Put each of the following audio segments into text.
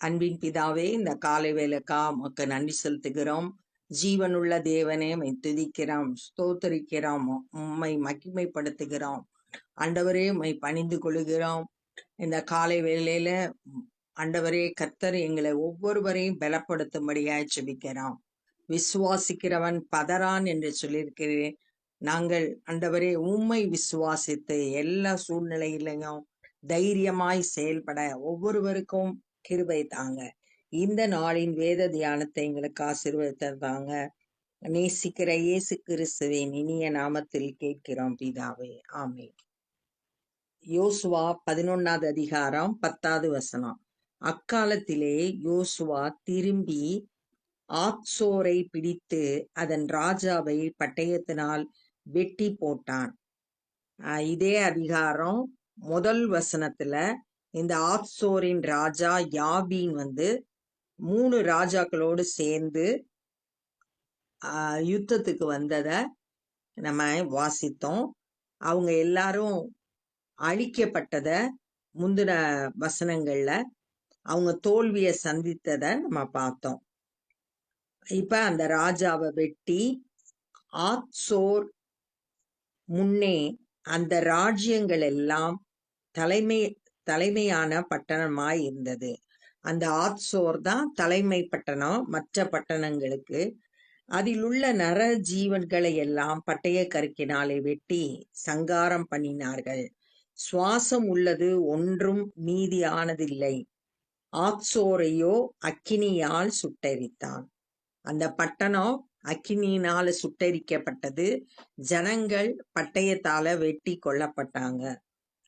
அன்பின் பிதாவே இந்த காலை வேலைக்கா உமக்கு நன்றி செலுத்துகிறோம். ஜீவனுள்ள தேவனே மை துதிக்கிறோம் ஸ்தோத்தரிக்கிறோம் உம்மை மகிமைப்படுத்துகிறோம். ஆண்டவரே உம்மை பணிந்து கொள்கிறோம் இந்த காலை வேலையில ஆண்டவரே கர்த்தர் எங்களை ஒவ்வொருவரையும் பலப்படுத்தும்படியாய் செபிக்கிறோம் விசுவாசிக்கிறவன் பதறான் என்று சொல்லியிருக்கிறேன். நாங்கள் ஆண்டவரே உம்மை விசுவாசித்து எல்லா சூழ்நிலையிலையும் தைரியமாய் செயல்பட ஒவ்வொருவருக்கும் கிருபை தாங்க. இந்த நாளின் வேத தியானத்தை எங்களுக்கு ஆசீர்வதித்தாங்க நேசிக்கிற இயேசு கிறிஸ்துவின் இனிய நாமத்தில் கேட்கிறோம் பிதாவே. ஆமே யோசுவா பதினொன்னாவது அதிகாரம் பத்தாவது வசனம். அக்காலத்திலே யோசுவா திரும்பி ஆத்சோரை பிடித்து அதன் ராஜாவை பட்டயத்தினால் வெட்டி போட்டான். ஆஹ் இதே அதிகாரம் முதல் வசனத்துல இந்த ஆப்சோரின் ராஜா யாபீன் வந்து மூணு ராஜாக்களோடு சேர்ந்து யுத்தத்துக்கு வந்ததை நம்ம வாசித்தோம். அவங்க எல்லாரும் அழிக்கப்பட்டத முந்தின வசனங்கள்ல அவங்க தோல்வியை சந்தித்ததை நம்ம பார்த்தோம். இப்ப அந்த ராஜாவை வெட்டி ஆத்சோர் முன்னே அந்த ராஜ்யங்கள் எல்லாம் தலைமை தலைமையான பட்டணமாய் இருந்தது. அந்த ஆத்சோர் தான் தலைமை பட்டணம் மற்ற பட்டணங்களுக்கு. அதில் உள்ள நர ஜீவன்களை எல்லாம் பட்டய கருக்கினாலே வெட்டி சங்காரம் பண்ணினார்கள். சுவாசம் உள்ளது ஒன்றும் மீதியானதில்லை. ஆத்சோரையோ அக்கினியால் சுட்டரித்தான். அந்த பட்டணம் அக்கினியினால சுட்டரிக்கப்பட்டது. ஜனங்கள் பட்டயத்தால வெட்டி கொல்லப்பட்டாங்க.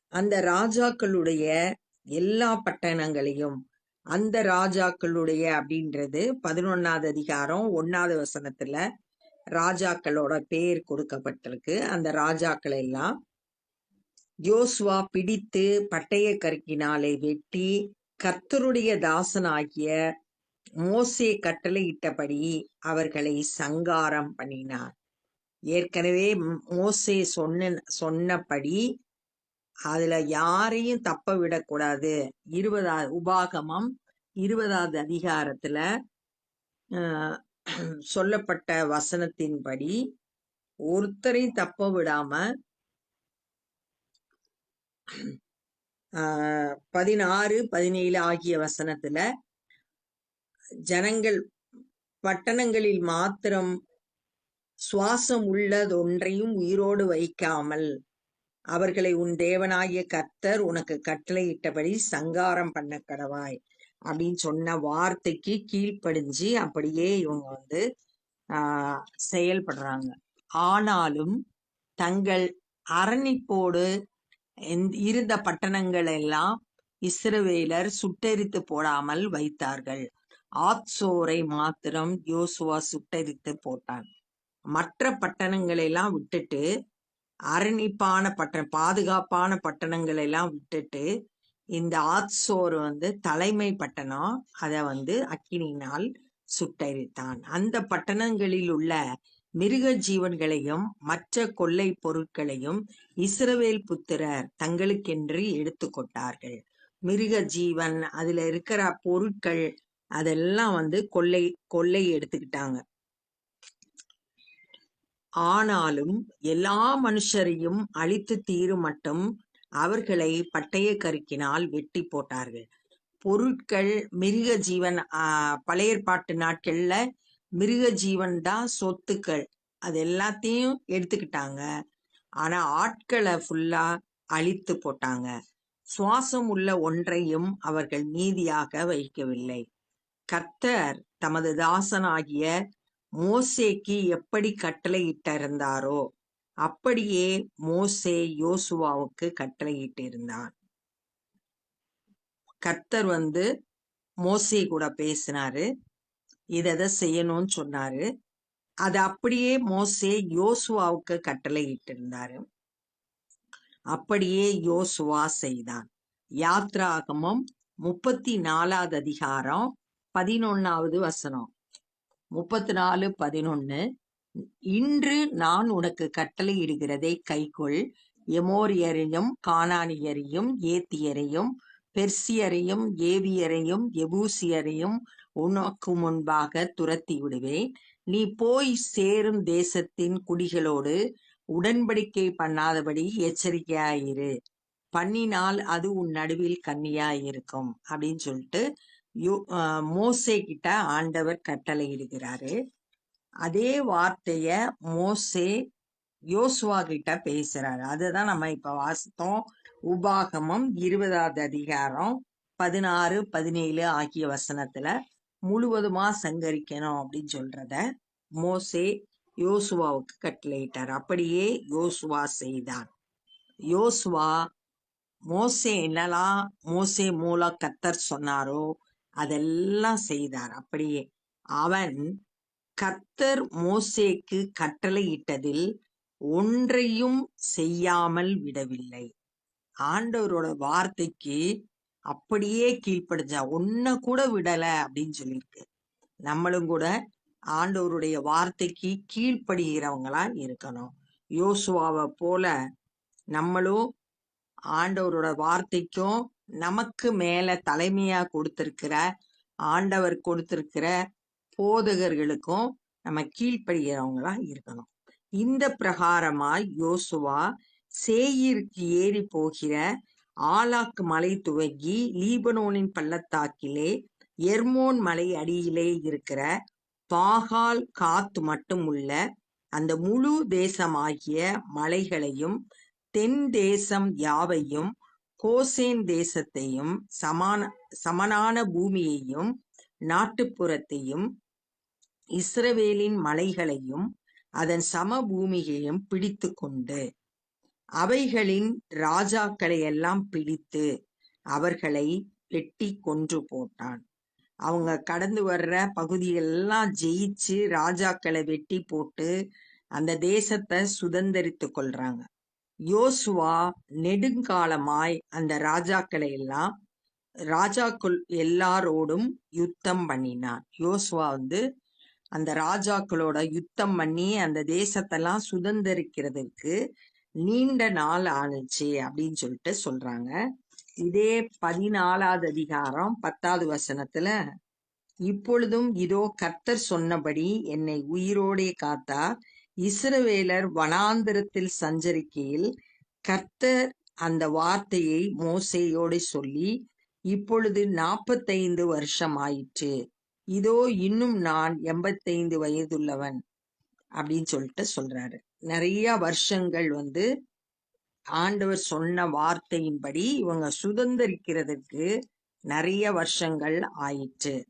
அந்த ராஜாக்களுடைய எல்லா பட்டணங்களையும் அந்த ராஜாக்களுடைய அப்படின்றது பதினொன்னாவது அதிகாரம் ஒன்னாவது வசனத்துல ராஜாக்களோட பேர் கொடுக்கப்பட்டிருக்கு. அந்த ராஜாக்கள் எல்லாம் யோசுவா பிடித்து பட்டய கருக்கினாலே வெட்டி கர்த்தருடைய தாசனாகிய மோசே கட்டளையிட்டபடி அவர்களை சங்காரம் பண்ணினார். ஏற்கனவே மோசே சொன்ன சொன்னபடி அதுல யாரையும் தப்ப விடக்கூடாது. இருபதாவது உபாகமம் இருபதாவது அதிகாரத்துல ஆஹ், சொல்லப்பட்ட வசனத்தின்படி ஒருத்தரையும் தப்ப விடாம ஆஹ், பதினாறு பதினேழு ஆகிய வசனத்துல ஜனங்கள் பட்டணங்களில் மாத்திரம் சுவாசம் உள்ளதொன்றையும் உயிரோடு வைக்காமல் அவர்களை உன் தேவனாகிய கர்த்தர் உனக்கு கட்டளையிட்டபடி சங்காரம் பண்ண கடவாய். அப்படின்னு சொன்ன வார்த்தைக்கு கீழ்ப்படிஞ்சு அப்படியே இவங்க வந்து ஆஹ் செயல்படுறாங்க. ஆனாலும் தங்கள் அரணிப்போடு இருந்த பட்டணங்கள் எல்லாம் இஸ்ரவேலர் சுட்டெரித்து போடாமல் வைத்தார்கள். ஆத்சோரை மாத்திரம் யோசுவா சுட்டெரித்து போட்டான். மற்ற பட்டணங்களை எல்லாம் விட்டுட்டு அரணிப்பான பட்டணம் பாதுகாப்பான பட்டணங்களை எல்லாம் விட்டுட்டு இந்த ஆத்சோர் வந்து தலைமை பட்டணம். அதை வந்து அக்கினியினால் சுட்டரித்தான். அந்த பட்டணங்களில் உள்ள மிருக ஜீவன்களையும் மற்ற கொள்ளை பொருட்களையும் இஸ்ரவேல் புத்திரர் தங்களுக்கென்று எடுத்துக்கொண்டார்கள் மிருக ஜீவன் அதுல இருக்கிற பொருட்கள் அதெல்லாம் வந்து கொள்ளை கொள்ளை எடுத்துக்கிட்டாங்க. ஆனாலும் எல்லா மனுஷரையும் அழித்து தீரும் மட்டும் அவர்களை பட்டய கருக்கினால் வெட்டி போட்டார்கள். பொருட்கள் மிருக ஜீவன் ஆஹ், பழைய ஏற்பாட்டு நாட்கள்ல மிருக ஜீவன் தான் சொத்துக்கள். அது எல்லாத்தையும் எடுத்துக்கிட்டாங்க. ஆனா ஆட்களை ஃபுல்லா அழித்து போட்டாங்க. சுவாசம் உள்ள ஒன்றையும் அவர்கள் மீதியாக வைக்கவில்லை கர்த்தர் தமது தாசனாகிய மோசேக்கு எப்படி கட்டளையிட்டிருந்தாரோ அப்படியே மோசே யோசுவாவுக்கு கட்டளையிட்டிருந்தான் கர்த்தர் வந்து மோசே கூட பேசினாரு. இதை செய்யணும்னு சொன்னாரு. அது அப்படியே மோசே யோசுவாவுக்கு கட்டளையிட்டிருந்தாரு. அப்படியே யோசுவா செய்தான். யாத்ராகமம் முப்பத்தி நாலாவது அதிகாரம் பதினொன்னாவது வசனம். முப்பத்தி நாலு பதினொன்னு. இன்று நான் உனக்கு கட்டளையிடுகிறதை கைக்கொள். எமோரியரையும் கானானியரையும் ஏத்தியரையும் பெர்சியரையும் ஏவியரையும் எபூசியரையும் உனக்கு முன்பாக துரத்தி விடுவேன் நீ போய் சேரும் தேசத்தின் குடிகளோடு உடன்படிக்கை பண்ணாதபடி எச்சரிக்கையாயிரு. பண்ணினால் அது உன் நடுவில் கன்னியாயிருக்கும் அப்படின்னு சொல்லிட்டு யோ- மோசே கிட்ட ஆண்டவர் கட்டளையிடுகிறாரு அதே வார்த்தைய மோசே யோசுவா கிட்ட பேசுறாரு. அதுதான் நம்ம இப்ப வாசித்தோம். உபாகமம் இருபதாவது அதிகாரம் பதினாறு பதினேழு ஆகிய வசனத்துல முழுவதுமா சங்கரிக்கணும் அப்படின்னு சொல்றத மோசே யோசுவாவுக்கு கட்டளையிட்டார். அப்படியே யோசுவா செய்தான். யோசுவா மோசே என்னெல்லாம் மோசே மூலம் கத்தர் சொன்னாரோ அதெல்லாம் செய்தார். அப்படியே அவன் கத்தர் மோசேக்கு கட்டளையிட்டதில் ஒன்றையும் செய்யாமல் விடவில்லை. ஆண்டவரோட வார்த்தைக்கு அப்படியே கீழ்ப்படிஞ்சா ஒன்ன கூட விடல அப்படின்னு சொல்லியிருக்கு. நம்மளும் கூட ஆண்டவருடைய வார்த்தைக்கு கீழ்ப்படுகிறவங்களா இருக்கணும். யோசுவாவை போல நம்மளும் ஆண்டவரோட வார்த்தைக்கும் நமக்கு மேல தலைமையா கொடுத்திருக்கிற ஆண்டவர் கொடுத்திருக்கிற போதகர்களுக்கும் நம்ம கீழ்ப்படுகிறவங்களா இருக்கணும். இந்த பிரகாரமாய் யோசுவா சேயிருக்கு ஏறி போகிற ஆலாக்கு மலை துவங்கி லீபனோனின் பள்ளத்தாக்கிலே எர்மோன் மலை அடியிலே இருக்கிற பாகால் காத்து மட்டும் உள்ள அந்த முழு தேசமாகிய மலைகளையும் தென் தேசம் யாவையும் கோசேன் தேசத்தையும் சமான சமனான பூமியையும் நாட்டுப்புறத்தையும் இஸ்ரவேலின் மலைகளையும் அதன் சமபூமியையும் பிடித்து கொண்டு அவைகளின் ராஜாக்களை எல்லாம் பிடித்து அவர்களை வெட்டி கொன்று போட்டான். அவங்க கடந்து வர்ற பகுதியெல்லாம் ஜெயிச்சு ராஜாக்களை வெட்டி போட்டு அந்த தேசத்தை சுதந்திரித்து கொள்றாங்க. யோசுவா நெடுங்காலமாய் அந்த ராஜாக்களை எல்லாம் ராஜாக்கள் எல்லாரோடும் யுத்தம் பண்ணினான் யோசுவா வந்து அந்த ராஜாக்களோட யுத்தம் பண்ணி அந்த தேசத்தெல்லாம் சுதந்திரிக்கிறதுக்கு நீண்ட நாள் ஆணுச்சு அப்படின்னு சொல்லிட்டு சொல்றாங்க. இதே பதினாலாவது அதிகாரம் பத்தாவது வசனத்துல இப்பொழுதும் இதோ கர்த்தர் சொன்னபடி என்னை உயிரோடே காத்தார். இஸ்ரவேலர் வனாந்திரத்தில் சஞ்சரிக்கையில் கர்த்தர் அந்த வார்த்தையை மோசையோடு சொல்லி இப்பொழுது நாற்பத்தைந்து வருஷம் ஆயிற்று இதோ இன்னும் நான் எண்பத்தைந்து வயதுள்ளவன். அப்படின்னு சொல்லிட்டு சொல்றாரு. நிறைய வருஷங்கள் வந்து ஆண்டவர் சொன்ன வார்த்தையின்படி இவங்க சுதந்திரிக்கிறதுக்கு நிறைய வருஷங்கள் ஆயிற்று.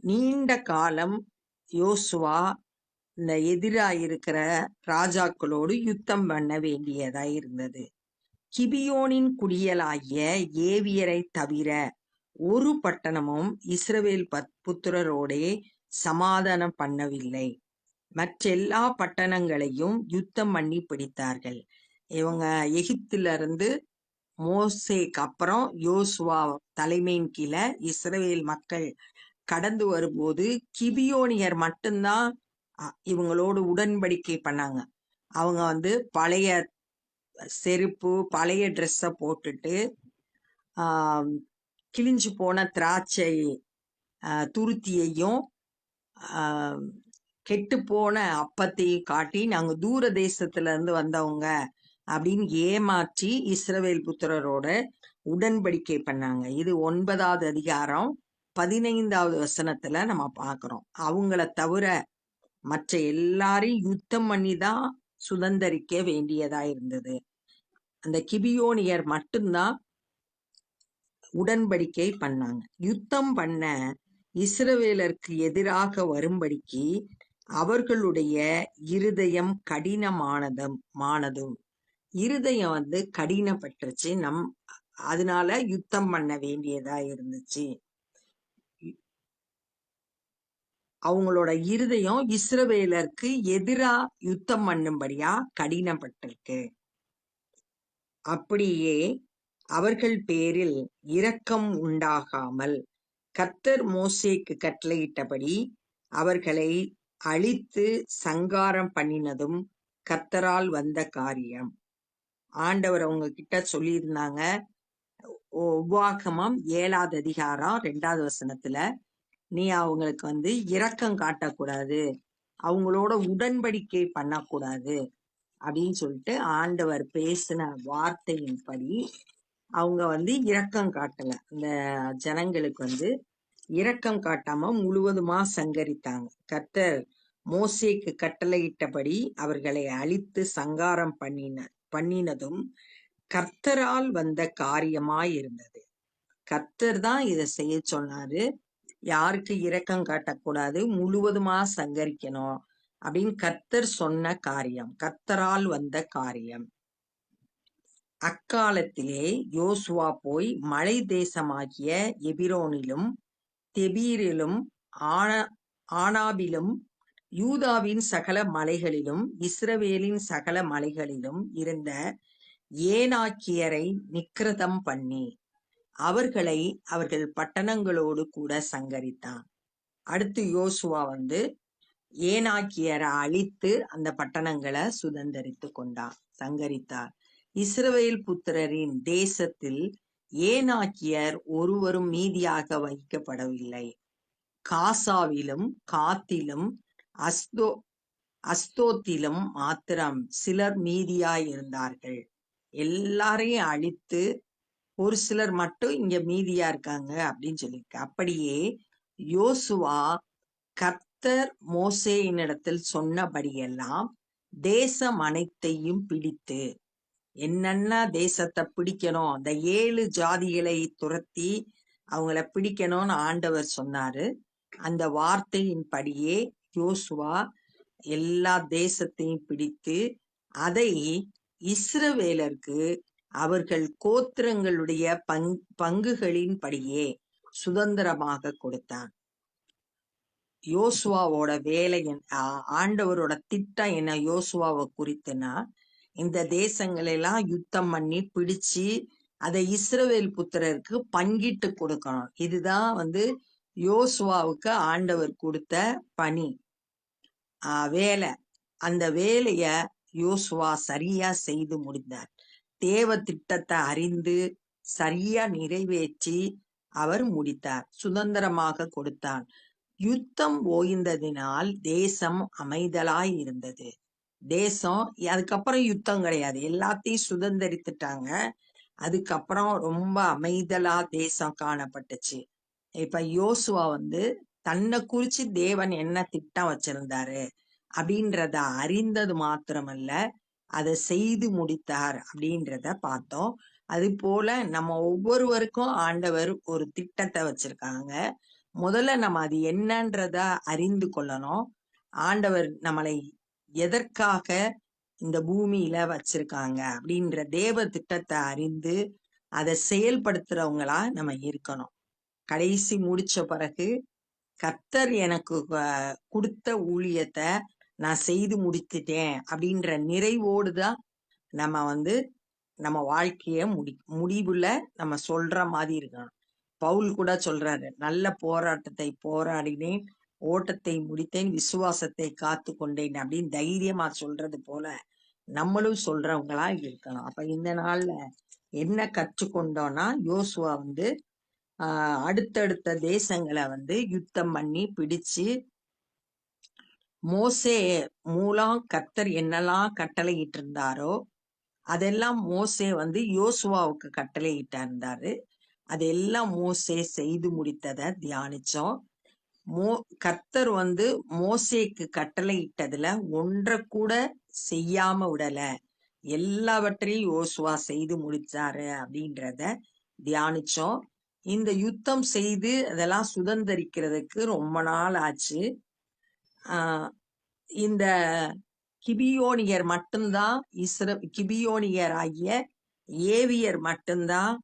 நீண்ட காலம் யோசுவா இந்த எதிராயிருக்கிற ராஜாக்களோடு யுத்தம் பண்ண வேண்டியதா இருந்தது. கிபியோனின் குடியலாகிய ஏவியரை தவிர ஒரு பட்டணமும் இஸ்ரவேல் பத்- புத்திரரோடே சமாதானம் பண்ணவில்லை. மற்றெல்லா பட்டணங்களையும் யுத்தம் பண்ணி பிடித்தார்கள். இவங்க எகிப்துல இருந்து மோசேக்கு அப்புறம் யோசுவா தலைமையின் கீழே இஸ்ரவேல் மக்கள் கடந்து வரும்போது கிபியோனியர் மட்டும்தான் இவங்களோடு உடன்படிக்கை பண்ணாங்க. அவங்க வந்து பழைய செருப்பு பழைய ட்ரெஸ்ஸை போட்டுட்டு கிழிஞ்சு போன திராட்சை துருத்தியையும் கெட்டு போன அப்பத்தையும் காட்டி நாங்கள் தூர தேசத்துலேருந்து வந்தவங்க அப்படின்னு ஏமாற்றி இஸ்ரவேல் புத்திரரோட உடன்படிக்கை பண்ணாங்க. இது ஒன்பதாவது அதிகாரம் பதினைந்தாவது வசனத்துல நம்ம பார்க்குறோம். அவங்கள தவிர மற்ற எல்லாரையும் யுத்தம் பண்ணி தான் சுதந்தரிக்க வேண்டியதா இருந்தது. அந்த கிபியோனியர் மட்டும்தான் உடன்படிக்கை பண்ணாங்க. யுத்தம் பண்ண இஸ்ரவேலருக்கு எதிராக வரும்படிக்கு அவர்களுடைய இருதயம் கடினமானதும் மானதும். இருதயம் வந்து கடினப்பட்டுருச்சு. நம் அதனால யுத்தம் பண்ண வேண்டியதா இருந்துச்சு. அவங்களோட இருதயம் இஸ்ரவேலருக்கு எதிரா யுத்தம் பண்ணும்படியா கடினப்பட்டிருக்கு. அப்படியே அவர்கள் பேரில் இரக்கம் உண்டாகாமல் கத்தர் மோசேக்கு கட்டளையிட்டபடி அவர்களை அழித்து சங்காரம் பண்ணினதும் கத்தரால் வந்த காரியம். ஆண்டவர் அவங்க கிட்ட சொல்லியிருந்தாங்க உபாகமம் ஏழாவது அதிகாரம் ரெண்டாவது வசனத்துல நீ அவங்களுக்கு வந்து இரக்கம் காட்டக்கூடாது. அவங்களோட உடன்படிக்கை பண்ணக்கூடாது. அப்படின்னு சொல்லிட்டு ஆண்டவர் பேசின வார்த்தையின்படி அவங்க வந்து இரக்கம் காட்டல. இந்த ஜனங்களுக்கு வந்து இரக்கம் காட்டாம முழுவதுமா சங்கரித்தாங்க. கர்த்தர் மோசேக்கு கட்டளையிட்டபடி அவர்களை அழித்து சங்காரம் பண்ணின பண்ணினதும் கர்த்தரால் வந்த காரியமாய் இருந்தது கர்த்தர் தான் இதை செய்ய சொன்னாரு. யாருக்கு இரக்கம் காட்டக்கூடாது முழுவதுமா சங்கரிக்கணும் அப்படின்னு கர்த்தர் சொன்ன காரியம் கர்த்தரால் வந்த காரியம். அக்காலத்திலே யோசுவா போய் மலை தேசமாகிய எபிரோனிலும் தெபீரிலும் ஆன ஆனாபிலும் யூதாவின் சகல மலைகளிலும் இஸ்ரவேலின் சகல மலைகளிலும் இருந்த ஏனாக்கியரை நிக்கிரதம் பண்ணி அவர்களை அவர்கள் பட்டணங்களோடு கூட சங்கரித்தான். அடுத்து யோசுவா வந்து ஏனாக்கியரை அழித்து அந்த பட்டணங்களை சுதந்திரித்து கொண்டான் சங்கரித்தார். இஸ்ரவேல் புத்திரரின் தேசத்தில் ஏனாக்கியர் ஒருவரும் மீதியாக வைக்கப்படவில்லை காசாவிலும் காத்திலும் அஸ்தோ அஸ்தோத்திலும் மாத்திரம் சிலர் மீதியாய் இருந்தார்கள் எல்லாரையும் அழித்து ஒரு சிலர் மட்டும் இங்க மீதியா இருக்காங்க அப்படின்னு சொல்லியிருக்கு. அப்படியே யோசுவா கர்த்தர் மோசேயினிடத்தில் சொன்னபடியெல்லாம் தேசம் அனைத்தையும் பிடித்து என்னென்ன தேசத்தை பிடிக்கணும்? அந்த ஏழு ஜாதிகளை துரத்தி அவங்கள பிடிக்கணும்னு ஆண்டவர் சொன்னாரு. அந்த வார்த்தையின்படியே யோசுவா எல்லா தேசத்தையும் பிடித்து அதை இஸ்ரவேலருக்கு அவர்கள் கோத்திரங்களுடைய பங் பங்குகளின்படியே சுதந்திரமாக கொடுத்தான். யோசுவாவோட வேலை ஆண்டவரோட திட்டம் என்ன யோசுவாவை குறித்துனா இந்த தேசங்களெல்லாம் யுத்தம் பண்ணி பிடிச்சு அதை இஸ்ரவேல் புத்திரருக்கு பங்கிட்டு கொடுக்கணும். இதுதான் வந்து யோசுவாவுக்கு ஆண்டவர் கொடுத்த பணி. வேலை. அந்த வேலைய யோசுவா சரியா செய்து முடிந்தார் தேவ திட்டத்தை அறிந்து சரியா நிறைவேற்றி அவர் முடித்தார். சுதந்திரமாக கொடுத்தார். யுத்தம் ஓய்ந்ததினால் தேசம் அமைதலாய் இருந்தது. தேசம் அதுக்கப்புறம் யுத்தம் கிடையாது. எல்லாத்தையும் சுதந்திரித்துட்டாங்க. அதுக்கப்புறம் ரொம்ப அமைதலா தேசம் காணப்பட்டுச்சு. இப்ப யோசுவா வந்து தன்னை குறிச்சு தேவன் என்ன திட்டம் வச்சிருந்தாரு அப்படின்றத அறிந்தது மாத்திரமல்ல அதை செய்து முடித்தார் அப்படின்றத பார்த்தோம். அது போல நம்ம ஒவ்வொருவருக்கும் ஆண்டவர் ஒரு திட்டத்தை வச்சிருக்காங்க. முதல்ல நம்ம அது என்னன்றத அறிந்து கொள்ளணும். ஆண்டவர் நம்மளை எதற்காக இந்த பூமியில வச்சிருக்காங்க அப்படின்ற தேவ திட்டத்தை அறிந்து அதை செயல்படுத்துறவங்களா நம்ம இருக்கணும். கடைசி முடிச்ச பிறகு கர்த்தர் எனக்கு கொடுத்த ஊழியத்தை நான் செய்து முடித்துட்டேன் அப்படின்ற நிறைவோடு தான் நம்ம வந்து நம்ம வாழ்க்கைய முடி முடிவுல நம்ம சொல்ற மாதிரி இருக்கணும். பவுல் கூட சொல்றாரு நல்ல போராட்டத்தை போராடினேன் ஓட்டத்தை முடித்தேன் விசுவாசத்தை காத்து கொண்டேன் அப்படின்னு தைரியமா சொல்றது போல நம்மளும் சொல்றவங்களா இருக்கணும். அப்ப இந்த நாள்ல என்ன கற்றுக்கொண்டோம்னா யோசுவா வந்து ஆஹ் அடுத்தடுத்த தேசங்களை வந்து யுத்தம் பண்ணி பிடிச்சு மோசே மூலம் கர்த்தர் என்னெல்லாம் கட்டளையிட்டு இருந்தாரோ அதெல்லாம் மோசே வந்து யோசுவாவுக்கு கட்டளையிட்டா இருந்தாரு அதெல்லாம் மோசே செய்து முடித்ததை தியானிச்சோம். மோ கர்த்தர் வந்து மோசேக்கு கட்டளையிட்டதுல ஒன்றை கூட செய்யாம விடல. எல்லாவற்றையும் யோசுவா செய்து முடிச்சாரு அப்படின்றத தியானிச்சோம். இந்த யுத்தம் செய்து அதெல்லாம் சுதந்திரிக்கிறதுக்கு ரொம்ப நாள் ஆச்சு. இந்த கிபியோனியர் மட்டும்தான் இஸ்ர கிபியோனியர் ஆகிய ஏவியர் மட்டும்தான்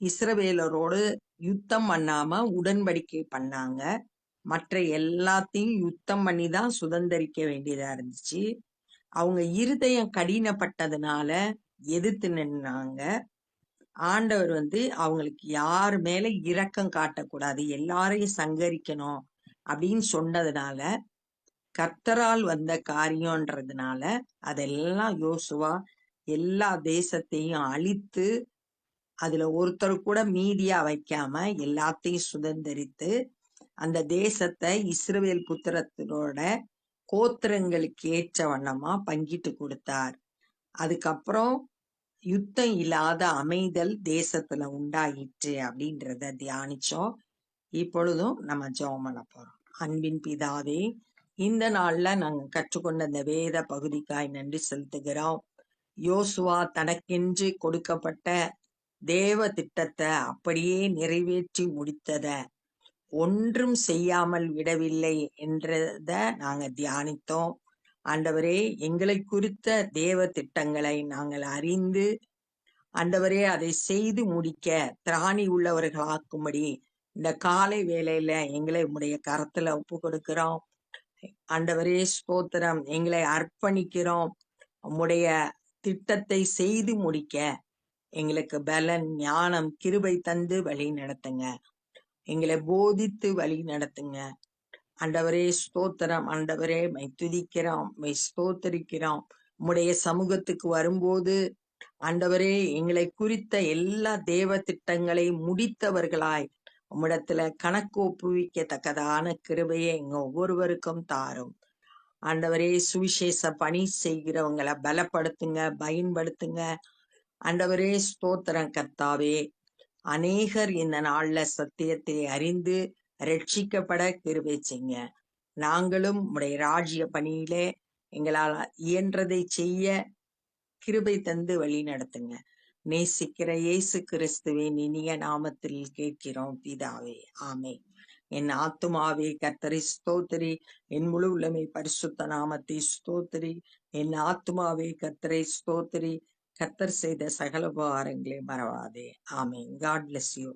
இஸ்ரவேலரோடு யுத்தம் பண்ணாம உடன்படிக்கை பண்ணாங்க. மற்ற எல்லாத்தையும் யுத்தம் பண்ணி தான் சுதந்திரிக்க வேண்டியதா இருந்துச்சு. அவங்க இருதயம் கடினப்பட்டதுனால எதிர்த்து நின்னாங்க. ஆண்டவர் வந்து அவங்களுக்கு யார் மேல இரக்கம் காட்டக்கூடாது எல்லாரையும் சங்கரிக்கணும் அப்படின்னு சொன்னதுனால கர்த்தரால் வந்த காரியம்ன்றதுனால அதெல்லாம் யோசுவா எல்லா தேசத்தையும் அழித்து அதுல ஒருத்தர் கூட மீதியா வைக்காம எல்லாத்தையும் சுதந்திரித்து அந்த தேசத்தை இஸ்ரவேல் புத்திரத்தினோட கோத்திரங்களுக்கு ஏற்ற வண்ணமா பங்கிட்டு கொடுத்தார். அதுக்கப்புறம் யுத்தம் இல்லாத அமைதல் தேசத்துல உண்டாயிற்று அப்படின்றத தியானிச்சோம். இப்பொழுதும் நம்ம ஜெபம் பண்ண போறோம். அன்பின் பிதாவே இந்த நாள்ல நாங்க கற்றுக்கொண்ட இந்த வேத பகுதிக்காய் நன்றி செலுத்துகிறோம். யோசுவா தனக்கென்று கொடுக்கப்பட்ட தேவ திட்டத்தை அப்படியே நிறைவேற்றி முடித்தத ஒன்றும் செய்யாமல் விடவில்லை என்றத நாங்க தியானித்தோம். ஆண்டவரே எங்களை குறித்த தேவ திட்டங்களை நாங்கள் அறிந்து ஆண்டவரே அதை செய்து முடிக்க திராணி உள்ளவர்களாக்கும்படி இந்த காலை வேலையில எங்களை உடைய கரத்துல ஒப்பு கொடுக்கிறோம் ஆண்டவரே ஸ்தோத்திரம். எங்களை அர்ப்பணிக்கிறோம். உம்முடைய திட்டத்தை செய்து முடிக்க எங்களுக்கு பலன் ஞானம் கிருபை தந்து வழி நடத்துங்க. எங்களை போதித்து வழி நடத்துங்க. ஆண்டவரே ஸ்தோத்திரம். ஆண்டவரே மை துதிக்கிறோம். மை ஸ்தோத்தரிக்கிறோம். உம்முடைய சமூகத்துக்கு வரும்போது ஆண்டவரே எங்களை குறித்த எல்லா தேவ திட்டங்களை முடித்தவர்களாய் உம்மிடத்துல கணக்கு ஒப்புவிக்கத்தக்கதான கிருபையை எங்க ஒவ்வொருவருக்கும் தாரும். ஆண்டவரே சுவிசேஷ பணி செய்கிறவங்களை பலப்படுத்துங்க பயன்படுத்துங்க. ஆண்டவரே ஸ்தோத்திரம் கர்த்தாவே. அநேகர் இந்த நாள்ல சத்தியத்தை அறிந்து ரட்சிக்கப்பட கிருபை செய்ய நாங்களும் உடைய ராஜ்ய பணியிலே எங்களால் இயன்றதை செய்ய கிருபை தந்து வழி நடத்துங்க. நேசிக்கிற இயேசு கிறிஸ்துவின் இனிய நாமத்தில் கேட்கிறோம் பிதாவே. ஆமே என் ஆத்துமாவே கர்த்தரை ஸ்தோத்திரி. என் முழு உள்ளமை பரிசுத்த நாமத்தை ஸ்தோத்திரி. என் ஆத்துமாவே கர்த்தரை ஸ்தோத்திரி. கர்த்தர் செய்த சகல உபகாரங்களை மறவாதே. ஆமே காட் பிளஸ் யூ